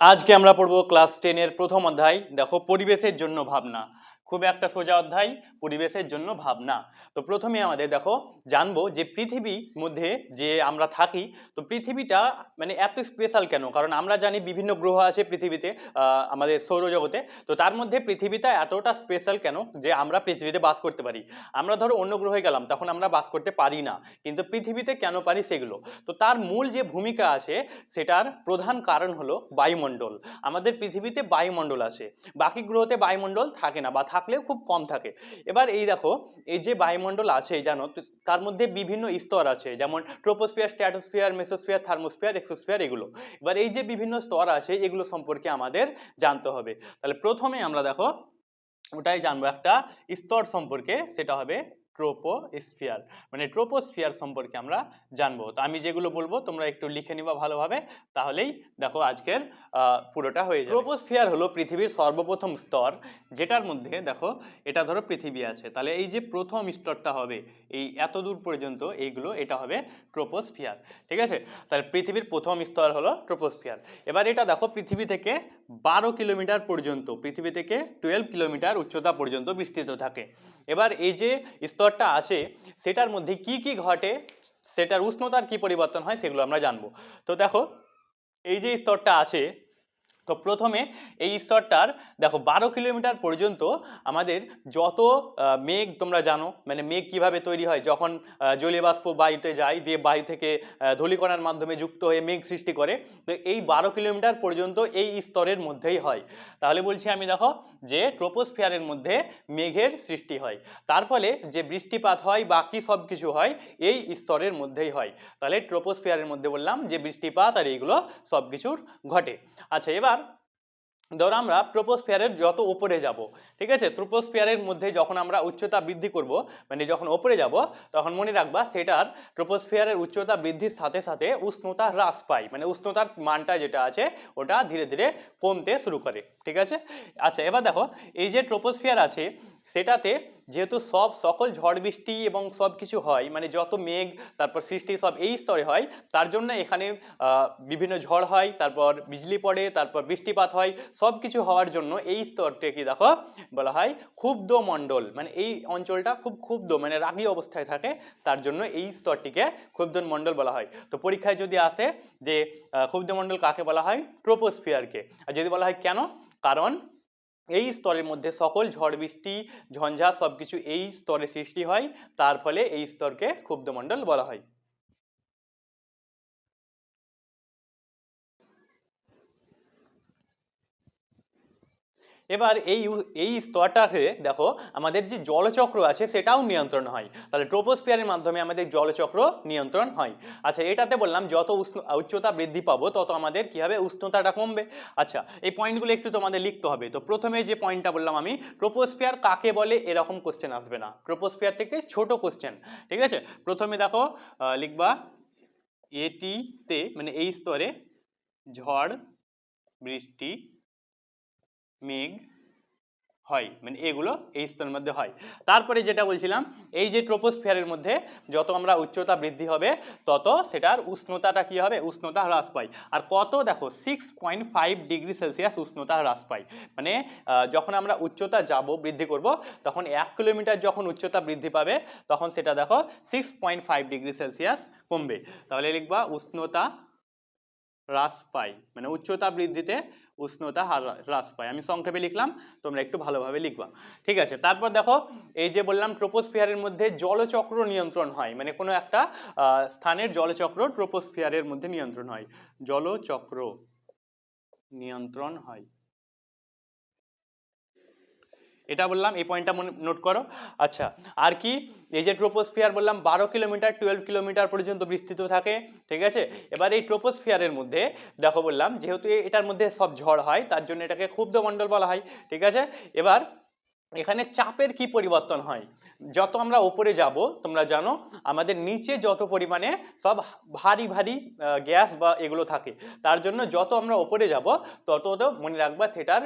আজকে আমরা পড়ব ক্লাস টেনের প্রথম অধ্যায় দেখো পরিবেশের জন্য ভাবনা। খুব একটা সোজা অধ্যায়, পরিবেশের জন্য ভাবনা। তো প্রথমে আমাদের দেখো, জানব যে পৃথিবীর মধ্যে যে আমরা থাকি, তো পৃথিবীটা মানে এত স্পেশাল কেন? কারণ আমরা জানি বিভিন্ন গ্রহ আছে পৃথিবীতে আমাদের সৌরজগতে। তো তার মধ্যে পৃথিবীটা এতটা স্পেশাল কেন? যে আমরা পৃথিবীতে বাস করতে পারি। আমরা ধরো অন্য গ্রহে গেলাম, তখন আমরা বাস করতে পারি না। কিন্তু পৃথিবীতে কেন পারি সেগুলো? তো তার মূল যে ভূমিকা আছে, সেটার প্রধান কারণ হলো বায়ুমণ্ডল। আমাদের পৃথিবীতে বায়ুমণ্ডল আছে। বাকি গ্রহতে বায়ুমণ্ডল থাকে না বা থাকলেও খুব কম থাকে। এবার এই দেখো, এই যে বায়ুমণ্ডল আছে জানো তার মধ্যে বিভিন্ন স্তর আছে, যেমন troposphere stratosphere mesosphere, thermosphere, exosphere, এগুলো। এবার এই যে বিভিন্ন স্তর আছে, এগুলো সম্পর্কে আমাদের জানতে হবে। তাহলে প্রথমে আমরা দেখো, ওটাই জানব একটা স্তর সম্পর্কে, সেটা হবে ট্রোপোস্ফিয়ার মানে ট্রোপোস্ফিয়ার সম্পর্কে আমরা জানব। তো আমি যেগুলো বলব, তোমরা একটু লিখে নিবা ভালোভাবে, তাহলেই দেখো আজকের পুরোটা হয়ে যাবে। ট্রোপোস্ফিয়ার হলো পৃথিবীর সর্বপ্রথম স্তর, যেটার মধ্যে দেখো, এটা ধরো পৃথিবী আছে। তাহলে এই যে প্রথম স্তরটা হবে, এই এত দূর পর্যন্ত এইগুলো, এটা হবে ট্রোপোস্ফিয়ার ঠিক আছে? তাহলে পৃথিবীর প্রথম স্তর হলো ট্রোপোস্ফিয়ার এবার এটা দেখো, পৃথিবী থেকে বারো কিলোমিটার পর্যন্ত, পৃথিবী থেকে টুয়েলভ কিলোমিটার উচ্চতা পর্যন্ত বিস্তৃত থাকে। এবার এই যে স্তরটা আছে, সেটার মধ্যে কি কি ঘটে, সেটার উষ্ণতার কি পরিবর্তন হয়, সেগুলো আমরা জানব। তো দেখো, এই যে স্তরটা আছে তো প্রথমে এই স্তরটার, দেখো বারো কিলোমিটার পর্যন্ত আমাদের যত মেঘ তোমরা জানো মানে মেঘ কীভাবে তৈরি হয়, যখন জলীয় বাষ্প বায়ুতে যায়, দিয়ে বায়ু থেকে ধূলিকণার মাধ্যমে যুক্ত হয়ে মেঘ সৃষ্টি করে, তো এই বারো কিলোমিটার পর্যন্ত এই স্তরের মধ্যেই হয়। তাহলে বলছি আমি, দেখো, যে ট্রোপোস্ফিয়ারের মধ্যে মেঘের সৃষ্টি হয়, তার ফলে যে বৃষ্টিপাত হয়, বাকি সব কিছু হয়, এই স্তরের মধ্যেই হয়। তাহলে ট্রোপোস্ফিয়ারের মধ্যে বললাম যে বৃষ্টিপাত আর এইগুলো সব কিছুর ঘটে। আচ্ছা এবার ধরো আমরা ট্রোপোস্ফিয়ারের যত উপরে যাব, ঠিক আছে? ট্রোপোস্ফিয়ারের মধ্যে যখন আমরা উচ্চতা বৃদ্ধি করব মানে যখন ওপরে যাব, তখন মনে রাখবা সেটার ট্রোপোস্ফিয়ারের উচ্চতা বৃদ্ধির সাথে সাথে উষ্ণতা হ্রাস পায় মানে উষ্ণতার মানটা যেটা আছে, ওটা ধীরে ধীরে কমতে শুরু করে, ঠিক আছে? আচ্ছা এবার দেখো, এই যে ট্রোপোস্ফিয়ার আছে সেটাতে যেহেতু সব সকল ঝড় বৃষ্টি এবং সব কিছু হয় মানে যত মেঘ, তারপর সৃষ্টি সব এই স্তরে হয়, তার জন্য এখানে বিভিন্ন ঝড় হয়, তারপর বিজলি পড়ে, তারপর বৃষ্টিপাত হয়, সব কিছু হওয়ার জন্য এই স্তরটা কি দেখো, বলা হয় ক্ষুব্ধ মণ্ডল। মানে এই অঞ্চলটা খুব ক্ষুব্ধ মানে রাগী অবস্থায় থাকে, তার জন্য এই স্তরটিকে ক্ষুব্ধ মণ্ডল বলা হয়। তো পরীক্ষায় যদি আসে যে ক্ষুব্ধ মণ্ডল কাকে বলা হয়? ট্রোপোস্ফিয়ারকে। আর যদি বলা হয় কেন? কারণ এই স্তরের মধ্যে সকল ঝড়, বৃষ্টি, ঝঞ্ঝা সবকিছু এই স্তরে সৃষ্টি হয়। তার ফলে এই স্তরকে ক্ষুব্ধমণ্ডল বলা হয়। এবার এই এই স্তরটাকে দেখো আমাদের যে জলচক্র আছে সেটাও নিয়ন্ত্রণ হয়। তাহলে ট্রোপোস্ফিয়ারের মাধ্যমে আমাদের জলচক্র নিয়ন্ত্রণ হয়। আচ্ছা এটাতে বললাম যত উষ্ণ, উচ্চতা বৃদ্ধি পাবো তত আমাদের কি হবে? উষ্ণতাটা কমবে। আচ্ছা এই পয়েন্টগুলো একটু তোমাদের লিখতে হবে। তো প্রথমে যে পয়েন্টটা বললাম আমি ট্রোপোস্ফিয়ার কাকে বলে? এরকম কোশ্চেন আসবে না। ট্রোপোস্ফিয়ার থেকে ছোট কোশ্চেন ঠিক আছে? প্রথমে দেখো লিখবা, এটিতে মানে এই স্তরে ঝড়, বৃষ্টি মেঘ হয় মানে এগুলো এই স্তরের মধ্যে হয়। তারপরে যেটা বলছিলাম, এই যে ট্রোপোস্ফিয়ারের মধ্যে যত আমরা উচ্চতা বৃদ্ধি হবে, তত সেটার উষ্ণতাটা কি হবে? উষ্ণতা হ্রাস পায়। আর কত দেখো six point five degree Celsius উষ্ণতা হ্রাস পায়। মানে যখন আমরা উচ্চতা যাব, বৃদ্ধি করব, তখন এক কিলোমিটার যখন উচ্চতা বৃদ্ধি পাবে, তখন সেটা দেখো six point five degree Celsius কমবে। তাহলে লিখবা, উষ্ণতা হ্রাস পায় মানে উচ্চতা বৃদ্ধিতে উষ্ণতা হারা- হ্রাস পায়। আমি সংক্ষেপে লিখলাম, তোমরা একটু ভালোভাবে লিখবা। ঠিক আছে, তারপর দেখো, এই যে বললাম ট্রোপোস্ফিয়ারের মধ্যে জলচক্র নিয়ন্ত্রণ হয়। মানে কোনো একটা স্থানের জলচক্র ট্রোপোস্ফিয়ারের মধ্যে নিয়ন্ত্রণ হয়। জলচক্র নিয়ন্ত্রণ হয়। এটা বললাম, এই পয়েন্টটা মনে নোট করো। আচ্ছা আর কি? এই যে ট্রোপোস্ফিয়ার বললাম, বারো কিলোমিটার টুয়েলভ কিলোমিটার পর্যন্ত বিস্তৃত থাকে, ঠিক আছে? এবার এই ট্রোপোস্ফিয়ারের মধ্যে, দেখো বললাম, যেহেতু এটার মধ্যে সব ঝড় হয়, তার জন্য এটাকে ক্ষুব্ধ মণ্ডল বলা হয়, ঠিক আছে? এবার এখানে চাপের কি পরিবর্তন হয়? যত আমরা উপরে যাব, তোমরা জানো, আমাদের নিচে যত পরিমাণে সব ভারী ভারী গ্যাস বা এগুলো থাকে, তার জন্য যত আমরা উপরে যাব, তত তো মনে রাখবা সেটার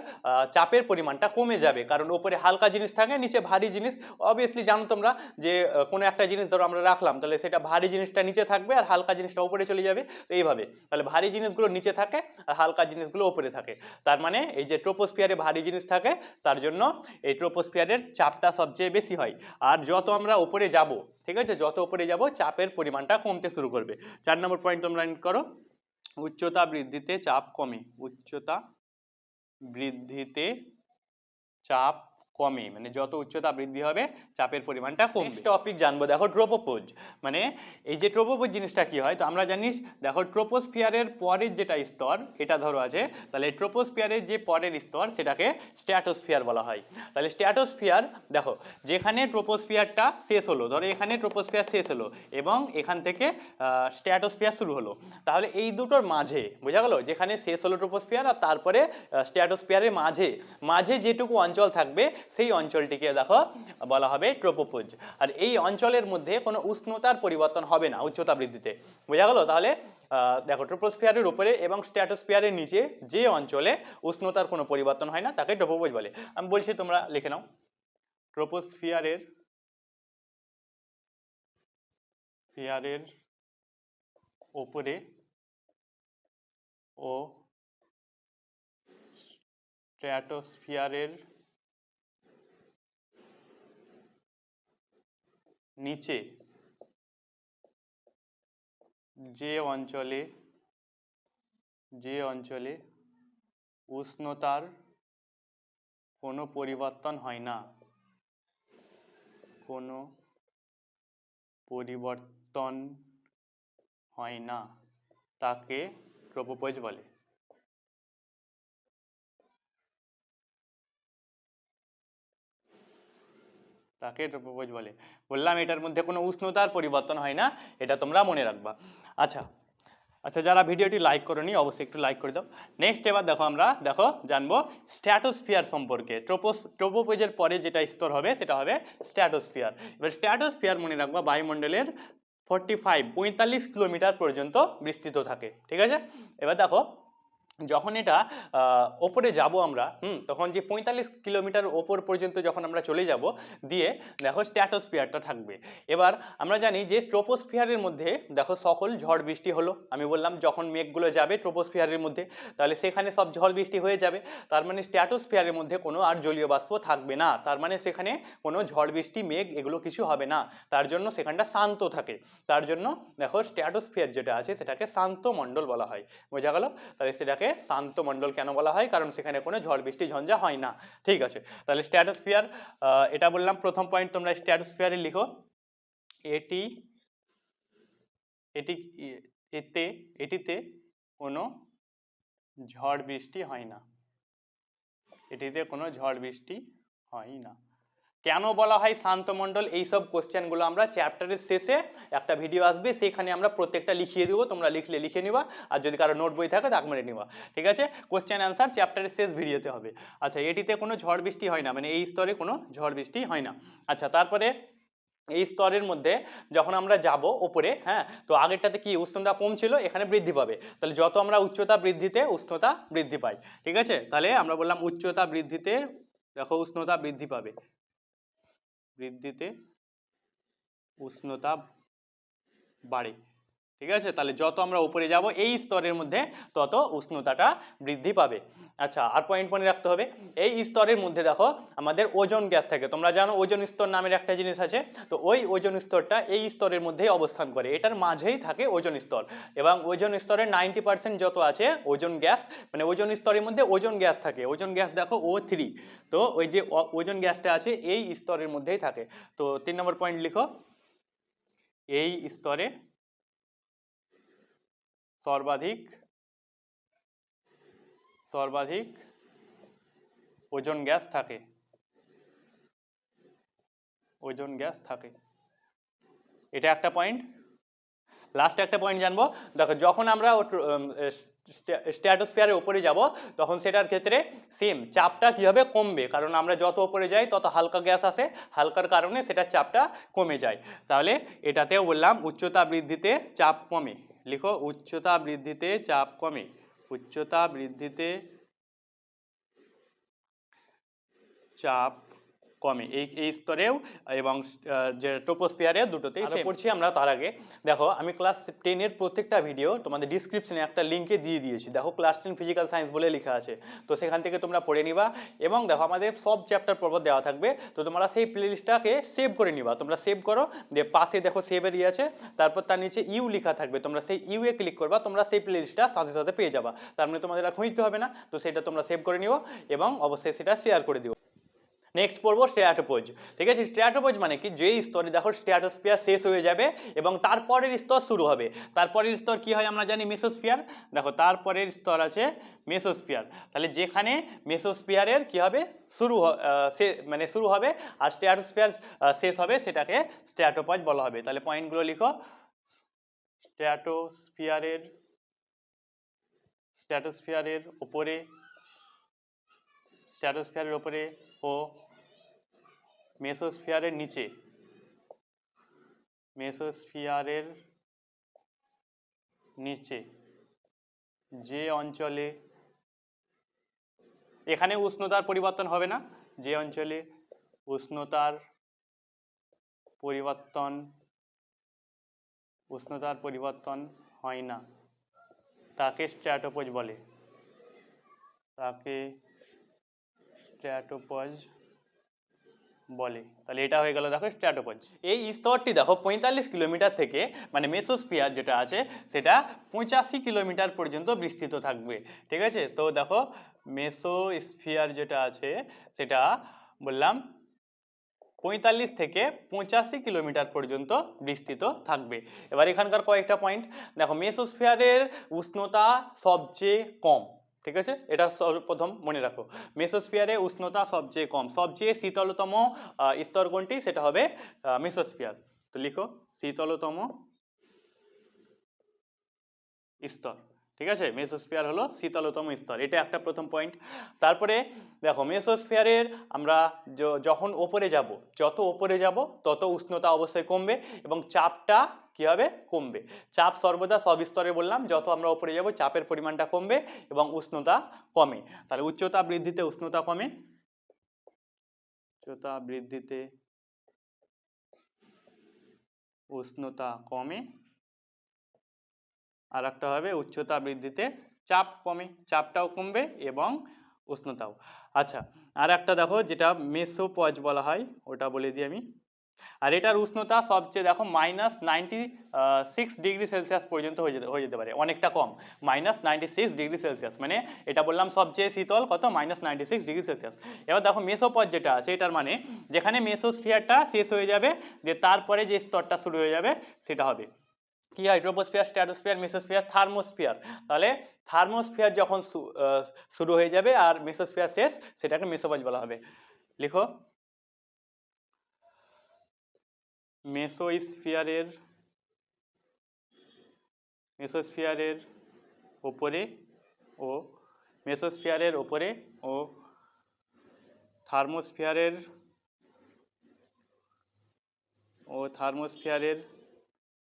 চাপের পরিমাণটা কমে যাবে। কারণ উপরে হালকা জিনিস থাকে, নিচে ভারী জিনিস। অবভিয়াসলি জানো তোমরা যে কোনো একটা জিনিস ধরো আমরা রাখলাম, তাহলে সেটা ভারী জিনিসটা নিচে থাকবে আর হালকা জিনিসটা উপরে চলে যাবে। তো এইভাবে, তাহলে ভারী জিনিসগুলো নিচে থাকে আর হালকা জিনিসগুলো উপরে থাকে। তার মানে এই যে ট্রোপোস্ফিয়ারে ভারী জিনিস থাকে, তার জন্য এই ট্রোপোস্ফিয়ারের চাপটা সবচেয়ে বেশি হয়। আর যত আমরা উপরে যাব, ঠিক আছে? যত উপরে যাব, চাপের পরিমাণটা কমতে শুরু করবে। চার নম্বর পয়েন্ট তোমরা করো। উচ্চতা বৃদ্ধিতে চাপ কমে। উচ্চতা বৃদ্ধিতে চাপ কমে মানে যত উচ্চতা বৃদ্ধি হবে, চাপের পরিমাণটা কমবে। টপিক জানব, দেখো ট্রোপোপোজ মানে এই যে ট্রোপোপোজ জিনিসটা কি হয়, তো আমরা জানিস দেখো ট্রোপোস্ফিয়ারের পরের যেটা স্তর, এটা ধরো আছে, তাহলে ট্রোপোস্ফিয়ারের যে পরের স্তর, সেটাকে স্ট্র্যাটোস্ফিয়ার বলা হয়। তাহলে স্ট্র্যাটোস্ফিয়ার দেখো, যেখানে ট্রোপোস্ফিয়ারটা শেষ হলো, ধরো এখানে ট্রোপোস্ফিয়ার শেষ হলো, এবং এখান থেকে স্ট্র্যাটোস্ফিয়ার শুরু হলো। তাহলে এই দুটোর মাঝে, বোঝা গেল? যেখানে শেষ হলো ট্রোপোস্ফিয়ার আর তারপরে স্ট্র্যাটোস্ফিয়ারের মাঝে মাঝে যেটুকু অঞ্চল থাকবে সেই অঞ্চলটিকে দেখো বলা হবে ট্রোপোপোজ আর এই অঞ্চলের মধ্যে কোনো উষ্ণতার পরিবর্তন হবে না, উচ্চতা বৃদ্ধিতে। বোঝা গেল? তাহলে দেখো ট্রোপোস্ফিয়ারের উপরে এবং স্ট্র্যাটোস্ফিয়ারের নিচে যে অঞ্চলে উষ্ণতার কোনো পরিবর্তন হয় না, তাকে ট্রোপোপোজ বলে। আমি বলছি তোমরা লিখে নাও। ট্রোপোস্ফিয়ারের ফিয়ারের ওপরে ও স্ট্র্যাটোস্ফিয়ারের নিচে যে অঞ্চলে যে অঞ্চলে উষ্ণতার কোনো পরিবর্তন হয় না, কোনো পরিবর্তন হয় না, তাকে ট্রোপোপোজ বলে। তাকে ট্রোপোপোজ বলে। বললাম, এটার মধ্যে কোনো উষ্ণতার পরিবর্তন হয় না, এটা তোমরা মনে রাখবা। আচ্ছা আচ্ছা যারা ভিডিওটি লাইক করনি, অবশ্যই একটু লাইক করে দাও। নেক্সট এবার দেখো আমরা, দেখো, জানব স্ট্র্যাটোস্ফিয়ার সম্পর্কে। ট্রোপোস ট্রোপোপোজের পরে যেটা স্তর হবে, সেটা হবে স্ট্র্যাটোস্ফিয়ার এবার স্ট্র্যাটোস্ফিয়ার মনে রাখবা, বায়ুমণ্ডলের ফর্টি ফাইভ পঁয়তাল্লিশ কিলোমিটার পর্যন্ত বিস্তৃত থাকে। ঠিক আছে? এবার দেখো যখন এটা ওপরে যাব আমরা, হুম, তখন যে পঁয়তাল্লিশ কিলোমিটার ওপর পর্যন্ত যখন আমরা চলে যাব, দিয়ে দেখো স্ট্র্যাটোস্ফিয়ারটা থাকবে। এবার আমরা জানি যে ট্রোপোস্ফিয়ারের মধ্যে, দেখো সকল ঝড় বৃষ্টি হলো, আমি বললাম যখন মেঘগুলো যাবে ট্রোপোস্ফিয়ারের মধ্যে, তাহলে সেখানে সব ঝড় বৃষ্টি হয়ে যাবে, তার মানে স্ট্র্যাটোস্ফিয়ারের মধ্যে কোনো আর জলীয় বাষ্প থাকবে না, তার মানে সেখানে কোনো ঝড় বৃষ্টি, মেঘ এগুলো কিছু হবে না, তার জন্য সেখানটা শান্ত থাকে, তার জন্য দেখো স্ট্র্যাটোস্ফিয়ার যেটা আছে সেটাকে শান্ত মণ্ডল বলা হয়, বোঝা গেল? তাহলে সেটাকে শান্ত মণ্ডল কেন বলা হয়? কারণ সেখানে কোনো ঝড়, বৃষ্টি, ঝঞ্ঝা হয় না। ঠিক আছে। তাহলে স্ট্র্যাটোস্ফিয়ার এটা বললাম প্রথম পয়েন্ট তোমরা স্ট্র্যাটোস্ফিয়ারে লিখো। এটি এটি, এতে, এটিতে কোনো ঝড়, বৃষ্টি হয় না। এটিতে কোনো ঝড়, বৃষ্টি হয় না। কেন বলা হয় শান্তমণ্ডল এইসব কোশ্চেনগুলো আমরা চ্যাপ্টারের শেষে একটা ভিডিও আসবে, সেখানে আমরা প্রত্যেকটা লিখিয়ে দেবো, তোমরা লিখলে লিখে নিবা, আর যদি কারও নোট বই থাকে দাগ মেরে নিবা। ঠিক আছে? কোশ্চেন অ্যান্সার চ্যাপ্টারের শেষ ভিডিওতে হবে। আচ্ছা এটিতে কোনো ঝড় বৃষ্টি হয় না মানে এই স্তরে কোনো ঝড় বৃষ্টি হয় না। আচ্ছা তারপরে এই স্তরের মধ্যে যখন আমরা যাব ওপরে হ্যাঁ তো আগেরটাতে কি উষ্ণতা কম ছিল? এখানে বৃদ্ধি পাবে। তাহলে যত আমরা উচ্চতা বৃদ্ধিতে উষ্ণতা বৃদ্ধি পাই। ঠিক আছে? তাহলে আমরা বললাম উচ্চতা বৃদ্ধিতে, দেখো উষ্ণতা বৃদ্ধি পাবে। বৃদ্ধিতে উষ্ণতা বাড়ে। ঠিক আছে? তাহলে যত আমরা উপরে যাব, এই স্তরের মধ্যে তত উষ্ণতাটা বৃদ্ধি পাবে। আচ্ছা আর পয়েন্ট মনে রাখতে হবে, এই স্তরের মধ্যে দেখো, আমাদের ওজন গ্যাস থাকে। তোমরা জানো, ওজন স্তর নামের একটা জিনিস আছে। তো ওই ওজন স্তরটা এই স্তরের মধ্যেই অবস্থান করে। এটার মাঝেই থাকে ওজন স্তর। এবং ওজন স্তরের নাইনটি পার্সেন্ট যত আছে, ওজন গ্যাস মানে ওজন স্তরের মধ্যে ওজন গ্যাস থাকে। ওজন গ্যাস দেখো ও থ্রি তো ওই যে ওজন গ্যাসটা আছে, এই স্তরের মধ্যেই থাকে। তো তিন নম্বর পয়েন্ট লিখো। এই স্তরে সর্বাধিক সর্বাধিক ওজন গ্যাস থাকে। ওজন গ্যাস থাকে। এটা একটা পয়েন্ট লাস্ট একটা পয়েন্ট জানব। দেখো, যখন আমরা স্ট্র্যাটোস্ফিয়ারের উপরে যাব, তখন সেটার ক্ষেত্রে সেম চাপটা কি হবে কমবে? কারণ আমরা যত উপরে যাই, তত হালকা গ্যাস আসে। হালকার কারণে সেটার চাপটা কমে যায়। তাহলে এটাতেও বললাম, উচ্চতা বৃদ্ধিতে চাপ কমে। লিখো উচ্চতা বৃদ্ধিতে চাপ কমে। উচ্চতা বৃদ্ধিতে চাপ কমে এই এই স্তরেও এবং যে টোপোস্ফিয়ারে দুটোতেই আরও পড়ছি আমরা তার আগে। দেখো আমি ক্লাস টেনের প্রত্যেকটা ভিডিও তোমাদের ডিসক্রিপশনে একটা লিঙ্কে দিয়ে দিয়েছি। দেখো ক্লাস টেন ফিজিক্যাল সায়েন্স বলে লেখা আছে। তো সেখান থেকে তোমরা পড়ে নিবা এবং দেখো আমাদের সব চ্যাপ্টার পর্বত দেওয়া থাকবে। তো তোমরা সেই প্লেলিস্টটাকে সেভ করে নিবা। তোমরা সেভ করো দিয়ে পাশে দেখো সেভের ইয়ে আছে তারপর তার নিচে ইউ লেখা থাকবে। তোমরা সেই ইউ এ ক্লিক করবা তোমরা সেই প্লেলিস্টটা সাথে সাথে পেয়ে যাবা। তার মানে তোমাদের আর খুঁজতে হবে না। তো সেটা তোমরা সেভ করে নিও এবং অবশ্যই সেটা শেয়ার করে দিও। নেক্সট পড়ব স্ট্র্যাটোপোজ ঠিক আছে? স্ট্র্যাটোপোজ মানে কি? যেই স্তরে দেখো স্ট্র্যাটোস্ফিয়ার শেষ হয়ে যাবে এবং তারপরের স্তর শুরু হবে। তারপরের স্তর কি হয় আমরা জানি? মেসোস্ফিয়ার দেখো, তারপরের স্তর আছে মেসোস্ফিয়ার তাহলে যেখানে মেসোস্ফিয়ারের কি হবে? শুরু সে- মানে শুরু হবে আর স্ট্র্যাটোস্ফিয়ার শেষ হবে সেটাকে স্ট্র্যাটোপজ বলা হবে। তাহলে পয়েন্টগুলো লিখো। স্ট্র্যাটোস্ফিয়ারের স্ট্র্যাটোস্ফিয়ারের উপরে স্ট্র্যাটোস্ফিয়ারের উপরে ও মেসোস্ফিয়ারের নিচে। মেসোস্ফিয়ারের নিচে। যে অঞ্চলে এখানে উষ্ণতার পরিবর্তন হবে না, যে অঞ্চলে উষ্ণতার পরিবর্তন উষ্ণতার পরিবর্তন হয় না, তাকে স্ট্র্যাটোপোজ বলে। তাকে স্ট্র্যাটোপজ বলে। তাহলে এটা হয়ে গেল দেখো স্ট্র্যাটোপজ। এই স্তরটি দেখো পঁয়তাল্লিশ কিলোমিটার থেকে মানে মেসোস্ফিয়ার যেটা আছে, সেটা পঁচাশি কিলোমিটার পর্যন্ত বিস্তৃত থাকবে। ঠিক আছে? তো দেখো মেসোস্ফিয়ার যেটা আছে, সেটা বললাম পঁয়তাল্লিশ থেকে পঁচাশি কিলোমিটার পর্যন্ত বিস্তৃত থাকবে। এবার এখানকার কয়েকটা পয়েন্ট দেখো মেসোস্ফিয়ারের উষ্ণতা সবচেয়ে কম। ঠিক আছে? এটা সর্বপ্রথম মনে রাখো। মেসোস্ফিয়ারে উষ্ণতা সবচেয়ে কম। সবচেয়ে শীতলতম স্তর কোনটি? সেটা হবে মেসোস্ফিয়ার। তো লিখো, শীতলতম স্তর। ঠিক আছে? মেসোস্ফিয়ার হলো শীতলতম স্তর। এটা একটা প্রথম পয়েন্ট তারপরে দেখো, মেসোস্ফিয়ারের আমরা যখন ওপরে যাব, যত ওপরে যাব, তত উষ্ণতা অবশ্যই কমবে এবং চাপটা কি হবে? কমবে। চাপ সর্বদা সব স্তরে বললাম, যত আমরা ওপরে যাব, চাপের পরিমাণটা কমবে এবং উষ্ণতা কমে। তাহলে উচ্চতা বৃদ্ধিতে উষ্ণতা কমে। উচ্চতা বৃদ্ধিতে উষ্ণতা কমে। আর একটা হবে, উচ্চতা বৃদ্ধিতে চাপ কমে। চাপটাও কমবে এবং উষ্ণতাও। আচ্ছা আর একটা দেখো, যেটা মেসোপজ বলা হয়, ওটা বলে দিই আমি। আর এটার উষ্ণতা সবচেয়ে দেখো minus ninety six degree Celsius পর্যন্ত হয়ে যেতে হয়ে যেতে পারে, অনেকটা কম। Minus ninety six degree Celsius মানে এটা বললাম সবচেয়ে শীতল, কত? Minus ninety six degree Celsius এবার দেখো মেসোপজ যেটা আছে, এটার মানে যেখানে মেসোস্ফিয়ারটা শেষ হয়ে যাবে, যে তারপরে যে স্তরটা শুরু হয়ে যাবে, সেটা হবে। কি? ট্রোপোস্ফিয়ার স্ট্র্যাটোস্ফিয়ার মেসোস্ফিয়ার থার্মোস্ফিয়ার তাহলে থার্মোস্ফিয়ার যখন শুরু হয়ে যাবে আর মেসোস্ফিয়ার শেষ, সেটাকে মেসোপজ বলা হবে। লিখো। মেসোস্ফিয়ারের মেসোস্ফিয়ারের ওপরে ও, মেসোস্ফিয়ারের ওপরে ও, থার্মোস্ফিয়ারের ও, থার্মোস্ফিয়ারের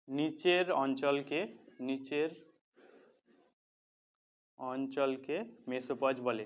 নিচের অঞ্চলকে নিচের অঞ্চলকে মেসোপজ বলে।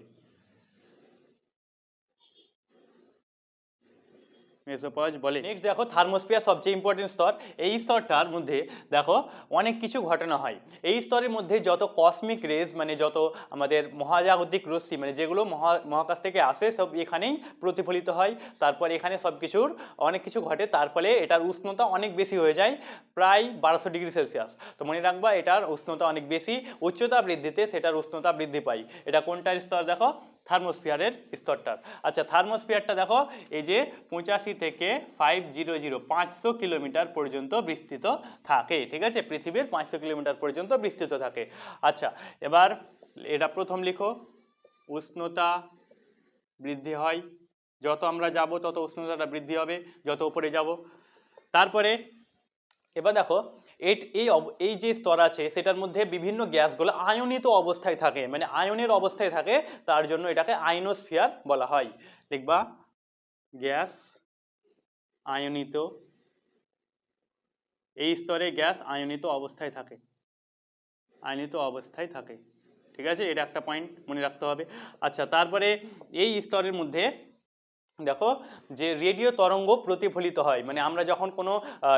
মেসোপজ বলে। নেক্সট দেখো, থার্মোস্ফিয়ার সবচেয়ে ইম্পর্টেন্ট স্তর। এই স্তরটার মধ্যে দেখো, অনেক কিছু ঘটনা হয়। এই স্তরের মধ্যে যত কসমিক রেজ মানে যত আমাদের মহাজাগতিক রশ্মি মানে যেগুলো মহা, মহাকাশ থেকে আসে, সব এখানেই প্রতিফলিত হয়। তারপর এখানে সব কিছুর অনেক কিছু ঘটে, তার ফলে এটার উষ্ণতা অনেক বেশি হয়ে যায়, প্রায় বারোশো ডিগ্রি সেলসিয়াস। তো মনে রাখবা, এটার উষ্ণতা অনেক বেশি, উচ্চতা বৃদ্ধিতে সেটার উষ্ণতা বৃদ্ধি পায়। এটা কোনটার স্তর দেখো? থার্মোস্ফিয়ারের স্তরটার আচ্ছা থার্মোস্ফিয়ারটা দেখো, এই যে পঁচাশি থেকে ফাইভ জিরো জিরো পাঁচশো কিলোমিটার পর্যন্ত বিস্তৃত থাকে, ঠিক আছে? পৃথিবীর পাঁচশো কিলোমিটার পর্যন্ত বিস্তৃত থাকে। আচ্ছা এবার এটা প্রথম লিখো। উষ্ণতা বৃদ্ধি হয়। যত আমরা যাব, তত উষ্ণতাটা বৃদ্ধি হবে, যত উপরে যাব। তারপরে, এবার দেখো এই এই যে স্তর আছে, সেটার মধ্যে বিভিন্ন গ্যাসগুলো আয়নিত অবস্থায় থাকে। মানে আয়নের অবস্থায় থাকে, তার জন্য এটাকে আয়নোস্ফিয়ার বলা হয়। লিখবা গ্যাস আয়নিত, এই স্তরে গ্যাস আয়নিত অবস্থায় থাকে। আয়নিত অবস্থায় থাকে। ঠিক আছে? এটা একটা পয়েন্ট মনে রাখতে হবে। আচ্ছা তারপরে এই স্তরের মধ্যে দেখো যে রেডিও তরঙ্গ প্রতিফলিত হয় মানে আমরা যখন কোনো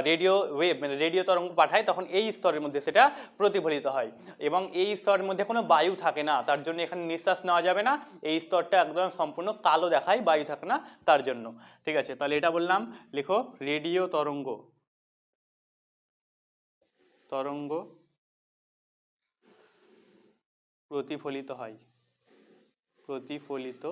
রেডিও ওয়েভ মানে রেডিও তরঙ্গ পাঠাই, তখন এই স্তরের মধ্যে সেটা প্রতিফলিত হয় এবং এই স্তরের মধ্যে কোনো বায়ু থাকে না, তার জন্য এখানে নিঃশ্বাস নেওয়া যাবে না, এই স্তরটা একদম সম্পূর্ণ কালো দেখায়, বায়ু থাকে না তার জন্য। ঠিক আছে, তাহলে এটা বললাম, লেখো, রেডিও তরঙ্গ। তরঙ্গ প্রতিফলিত হয়, প্রতিফলিত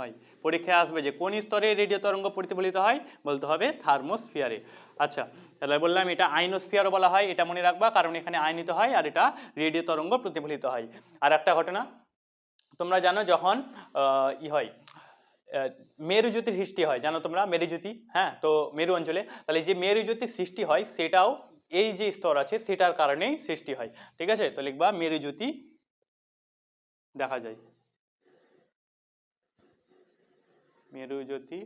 হয়। পরীক্ষায় আসবে যে কোন স্তরে রেডিও তরঙ্গ প্রতিফলিত হয় বলতে হবে থার্মোস্ফিয়ারে। আচ্ছা তাহলে বললাম এটা আইনোস্ফিয়ারও বলা হয়, এটা মনে রাখবা কারণ এখানে আয়নিত হয় আর এটা রেডিও তরঙ্গ প্রতিফলিত হয়। আর একটা ঘটনা, তোমরা জানো যখন ই হয় মেরুজ্যোতির সৃষ্টি হয়, জানো তোমরা মেরুজ্যোতি? হ্যাঁ তো মেরু অঞ্চলে, তাহলে যে মেরুজ্যোতির সৃষ্টি হয় সেটাও এই যে স্তর আছে সেটার কারণেই সৃষ্টি হয়। ঠিক আছে? তো লিখবা মেরুজ্যোতি দেখা যায়। মেরুজ্যোতি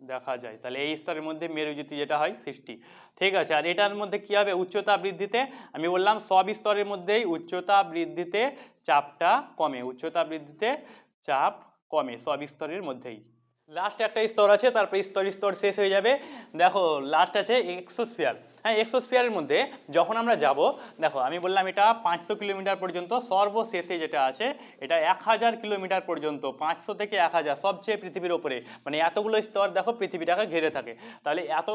দেখা যায়। তাহলে এই স্তরের মধ্যে মেরুজ্যোতি যেটা হয়, সৃষ্টি। ঠিক আছে, আর এটার মধ্যে কি হবে? উচ্চতা বৃদ্ধিতে, আমি বললাম সব স্তরের মধ্যেই উচ্চতা বৃদ্ধিতে চাপটা কমে, উচ্চতা বৃদ্ধিতে চাপ কমে সব স্তরের মধ্যেই। লাস্ট একটা স্তর আছে, তারপর স্তর স্তর শেষ হয়ে যাবে। দেখো লাস্ট আছে এক্সোস্ফিয়ার হ্যাঁ এক্সোস্ফিয়ারের মধ্যে যখন আমরা যাব, দেখো, আমি বললাম এটা পাঁচশো কিলোমিটার পর্যন্ত, সর্বশেষে যেটা আছে, এটা এক হাজার কিলোমিটার পর্যন্ত, পাঁচশো থেকে এক হাজার, সবচেয়ে পৃথিবীর ওপরে মানে এতগুলো স্তর দেখো পৃথিবীটাকে ঘিরে থাকে। তাহলে এত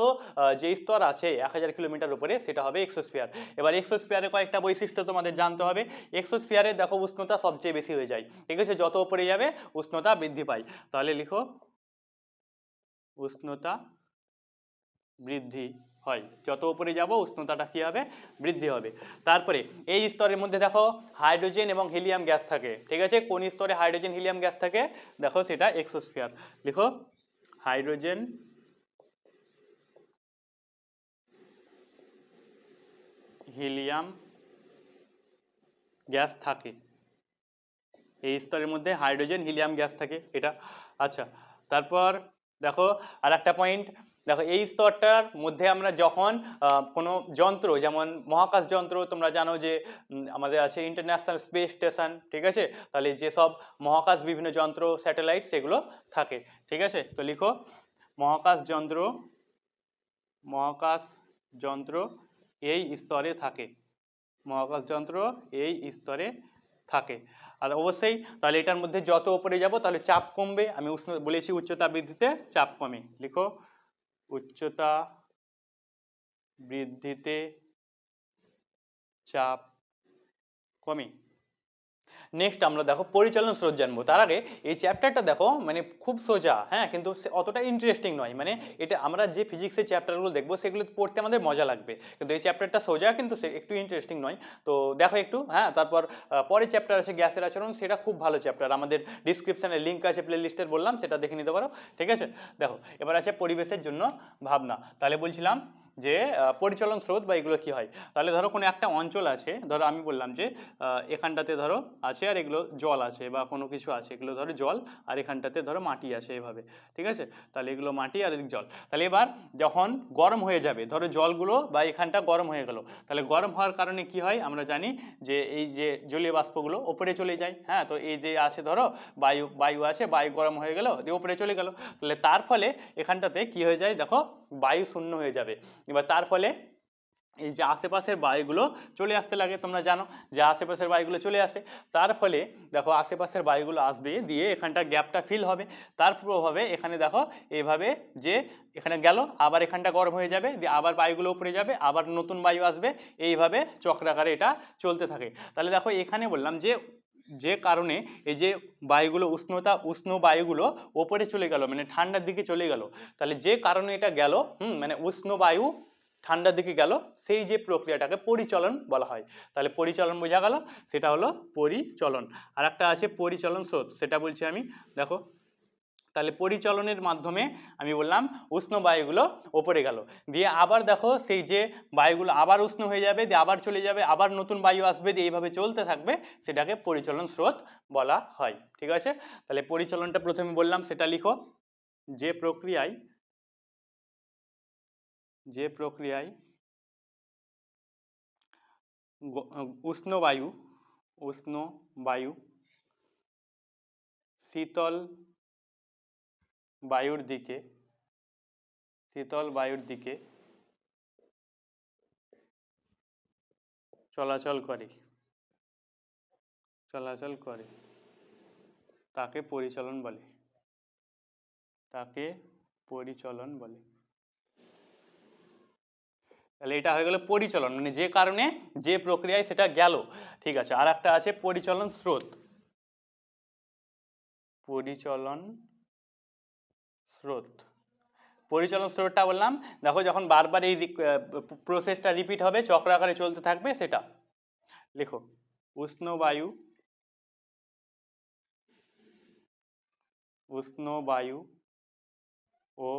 যে স্তর আছে এক হাজার কিলোমিটার উপরে, সেটা হবে এক্সোস্ফিয়ার এবার এক্সোস্ফিয়ারের কয়েকটা বৈশিষ্ট্য তোমাদের জানতে হবে। এক্সোস্ফিয়ারে দেখো উষ্ণতা সবচেয়ে বেশি হয়ে যায়, ঠিক আছে? যত উপরে যাবে, উষ্ণতা বৃদ্ধি পায়। তাহলে লিখো, উষ্ণতা বৃদ্ধি হয়। যত উপরে যাব উষ্ণতাটা কি হবে? বৃদ্ধি হবে। তারপরে এই স্তরের মধ্যে দেখো হাইড্রোজেন এবং হিলিয়াম গ্যাস থাকে। ঠিক আছে? কোন স্তরে হাইড্রোজেন, হিলিয়াম গ্যাস থাকে? দেখো সেটা এক্সোস্ফিয়ার। লিখো। হাইড্রোজেন হিলিয়াম গ্যাস থাকে। এই স্তরের মধ্যে হাইড্রোজেন, হিলিয়াম গ্যাস থাকে। এটা। আচ্ছা তারপর দেখো আর একটা পয়েন্ট। দেখো, এই স্তরটার মধ্যে আমরা যখন কোনো যন্ত্র, যেমন মহাকাশ যন্ত্র, তোমরা জানো যে আমাদের আছে ইন্টারন্যাশনাল স্পেস স্টেশন ঠিক আছে? তাহলে যেসব মহাকাশ বিভিন্ন যন্ত্র স্যাটেলাইট সেগুলো থাকে, ঠিক আছে? তো লিখো, মহাকাশ যন্ত্র মহাকাশ যন্ত্র এই স্তরে থাকে, মহাকাশ যন্ত্র এই স্তরে থাকে। আর অবশ্যই, তাহলে এটার মধ্যে যত উপরে যাব, তাহলে চাপ কমবে, আমি উষ্ণ, বলেছি উচ্চতা বৃদ্ধিতে, চাপ কমে, লিখো। উচ্চতা বৃদ্ধিতে চাপ কমে। নেক্সট আমরা দেখো পরিচালন স্রোত জানব। তার আগে এই চ্যাপ্টারটা দেখো মানে খুব সোজা হ্যাঁ কিন্তু অতটা ইন্টারেস্টিং নয়। মানে এটা আমরা যে ফিজিক্সের চ্যাপ্টারগুলো দেখব, সেগুলো পড়তে আমাদের মজা লাগবে। কিন্তু এই চ্যাপ্টারটা সোজা, কিন্তু সে একটু ইন্টারেস্টিং নয়। তো দেখো একটু হ্যাঁ তারপর পরের চ্যাপ্টার আছে গ্যাসের আচরণ, সেটা খুব ভালো চ্যাপ্টার আমাদের ডিসক্রিপশানে লিঙ্ক আছে প্লে লিস্টের বললাম, সেটা দেখে নিতে পারো। ঠিক আছে? দেখো, এবার আছে পরিবেশের জন্য ভাবনা। তাহলে বলছিলাম যে পরিচালন স্রোত বা এগুলো কি হয়? তাহলে ধরো কোনো একটা অঞ্চল আছে, ধরো আমি বললাম যে এখানটাতে ধরো আছে আর এগুলো জল আছে বা কোনো কিছু আছে, এগুলো ধরো জল আর এখানটাতে ধরো মাটি আছে এভাবে, ঠিক আছে? তাহলে এগুলো মাটি আর এদিক জল। তাহলে এবার যখন গরম হয়ে যাবে, ধরো জলগুলো বা এখানটা গরম হয়ে গেল, তাহলে গরম হওয়ার কারণে কি হয়? আমরা জানি যে, এই যে জলীয় বাষ্পগুলো ওপরে চলে যায় হ্যাঁ? তো এই যে আছে ধরো বায়ু বায়ু আছে, বায়ু গরম হয়ে গেল, দিয়ে ওপরে চলে গেল। তাহলে তার ফলে এখানটাতে কি হয়ে যায়? দেখো বায়ু শূন্য হয়ে যাবে। এবার তার ফলে এই যে আশেপাশের বায়ুগুলো চলে আসতে লাগে, তোমরা জানো যে আশেপাশের বায়ুগুলো চলে আসে। তার ফলে দেখো আশেপাশের বায়ুগুলো আসবে দিয়ে এখানটা গ্যাপটা ফিল হবে। তার প্রভাবে এখানে দেখো এইভাবে যে এখানে গেল, আবার এখানটা গরম হয়ে যাবে, দিয়ে আবার বায়ুগুলো উপরে যাবে, আবার নতুন বায়ু আসবে। এইভাবে চক্রাকারে এটা চলতে থাকে। তাহলে দেখো এখানে বললাম যে যে কারণে এই যে বায়ুগুলো, উষ্ণতা, উষ্ণ বায়ুগুলো ওপরে চলে গেল মানে ঠান্ডার দিকে চলে গেল, তাহলে যে কারণে এটা গেল, হুম মানে উষ্ণ বায়ু ঠান্ডার দিকে গেল, সেই যে প্রক্রিয়াটাকে পরিচলন বলা হয়। তাহলে পরিচলন বোঝা গেল, সেটা হলো পরিচলন। আর একটা আছে পরিচলন স্রোত, সেটা বলছি আমি, দেখো তাহলে পরিচলনের মাধ্যমে আমি বললাম উষ্ণ বায়ুগুলো ওপরে গেল। দিয়ে আবার দেখো সেই যে বায়ুগুলো আবার উষ্ণ হয়ে যাবে, দিয়ে আবার চলে যাবে, আবার নতুন বায়ু আসবে, দিয়ে এইভাবে চলতে থাকবে, সেটাকে পরিচলন স্রোত বলা হয়। ঠিক আছে? তাহলে পরিচলনটা প্রথমে বললাম, সেটা লিখো। যে প্রক্রিয়ায় যে প্রক্রিয়ায় উষ্ণ বায়ু উষ্ণ বায়ু শীতল বায়ুর দিকে, শীতল বায়ুর দিকে চলাচল করে। চলাচল করে। তাকে পরিচলন বলে। তাকে পরিচলন বলে। তাহলে এটা হয়ে গেল পরিচলন। মানে যে কারণে যে প্রক্রিয়ায় সেটা গেল। ঠিক আছে আর একটা আছে পরিচলন স্রোত। পরিচলন স্রোত। পরিচলন স্রোতটা বললাম। দেখো যখন বারবার এই প্রসেসটা রিপিট হবে চক্র আকারে চলতে থাকবে সেটা। লেখো। উষ্ণ বায়ু। উষ্ণ বায়ু ও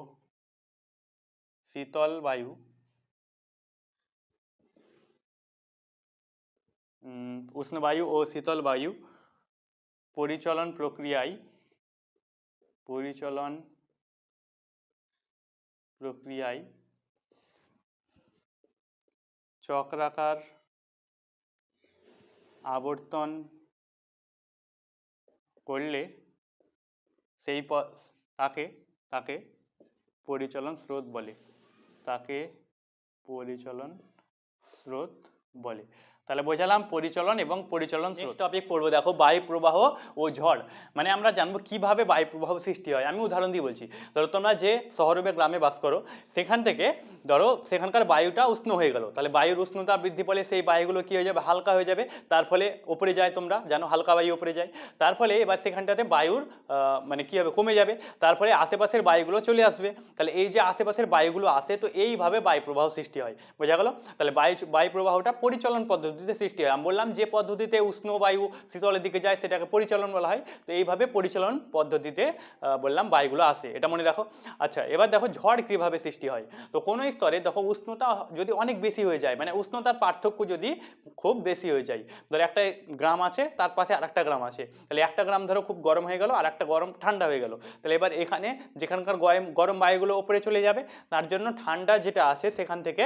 শীতল বায়ু। উষ্ণ বায়ু ও শীতল বায়ু। পরিচলন প্রক্রিয়ায় পরিচলন প্রক্রিয়ায় চক্রাকার আবর্তন করলে সেই প- তাকে তাকে পরিচলন স্রোত বলে। তাকে পরিচলন স্রোত বলে। তাহলে বোঝালাম পরিচলন এবং পরিচলন নেক্সট টপিক পড়ব, দেখো বায়ু প্রবাহ ও ঝড়। মানে আমরা জানব কীভাবে বায়ু প্রবাহ সৃষ্টি হয়। আমি উদাহরণ দিয়ে বলছি। ধরো তোমরা যে শহরে বা গ্রামে বাস করো, সেখান থেকে ধরো সেখানকার বায়ুটা উষ্ণ হয়ে গেল। তাহলে বায়ুর উষ্ণতা বৃদ্ধি ফলে সেই বায়ুগুলো কী হয়ে যাবে? হালকা হয়ে যাবে। তার ফলে ওপরে যায় তোমরা, জানো হালকা বায়ু উপরে যায়। তার ফলে এবার সেখানটাতে বায়ুর মানে কী হবে? কমে যাবে। তার ফলে আশেপাশের বায়ুগুলো চলে আসবে। তাহলে এই যে আশেপাশের বায়ুগুলো আসে, তো এইভাবে বায়ু প্রবাহ সৃষ্টি হয়। বোঝা গেল? তাহলে বায়ু বায়ু প্রবাহটা পরিচালন পদ্ধতিতে সৃষ্টি হয়। আমি বললাম যে পদ্ধতিতে উষ্ণ বায়ু শীতলের দিকে যায়, সেটাকে পরিচালন বলা হয়। তো এইভাবে পরিচালন পদ্ধতিতে বললাম বায়ুগুলো আসে। এটা মনে রাখো। আচ্ছা এবার দেখো ঝড় কীভাবে সৃষ্টি হয়। তো কোনো স্তরে দেখো উষ্ণতা যদি অনেক বেশি হয়ে যায় মানে উষ্ণতার পার্থক্য যদি খুব বেশি হয়ে যায়, ধরো একটা গ্রাম আছে, তার পাশে আরেকটা গ্রাম আছে। তাহলে একটা গ্রাম ধরো খুব গরম হয়ে গেল আর একটা গরম ঠান্ডা হয়ে গেল। তাহলে এবার এখানে যেখানকার গরম গরম বায়ুগুলো ওপরে চলে যাবে, তার জন্য ঠান্ডা যেটা আছে সেখান থেকে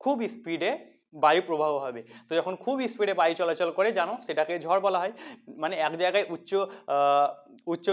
খুব স্পিডে বায়ু প্রবাহ হবে। তো যখন খুব স্পিডে বায়ু চলাচল করে, জানো? সেটাকে ঝড় বলা হয়। মানে এক জায়গায় উচ্চ উচ্চ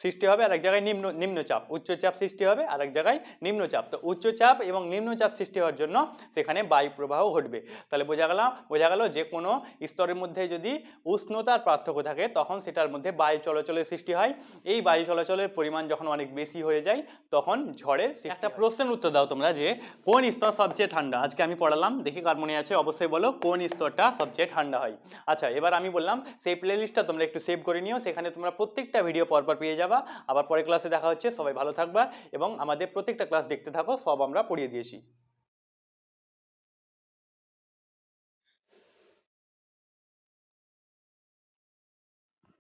সৃষ্টি হবে আর এক জায়গায় নিম্ন নিম্নচাপ। উচ্চচাপ সৃষ্টি হবে আর এক জায়গায় নিম্নচাপ। তো উচ্চচাপ এবং নিম্নচাপ সৃষ্টি হওয়ার জন্য সেখানে বায়ু প্রবাহ ঘটবে। তাহলে বোঝা গেল বোঝা গেল যে কোনো স্তরের মধ্যে যদি উষ্ণতার পার্থক্য থাকে তখন সেটার মধ্যে বায়ু চলাচলের সৃষ্টি হয়। এই বায়ু চলাচলের পরিমাণ যখন অনেক বেশি হয়ে যায় তখন ঝড়ের একটা প্রশ্নের উত্তর দাও তোমরা যে কোন স্তর সবচেয়ে ঠান্ডা? আজকে আমি পড়ালাম দেখি কার মনে আছে। অবশ্যই বলো কোন স্তরটা সবচেয়ে ঠান্ডা হয়। আচ্ছা এবার আমি বললাম সেই প্লেলিস্টটা তোমরা একটু সেভ করে নিও। সেখানে তোমরা প্রত্যেকটা ভিডিও পরপর পেয়ে যাবা। আবার পরের ক্লাসে দেখা হচ্ছে, সবাই ভালো থাকবা এবং আমাদের প্রত্যেকটা ক্লাস দেখতে থাকো, সব আমরা পড়িয়ে দিয়েছি।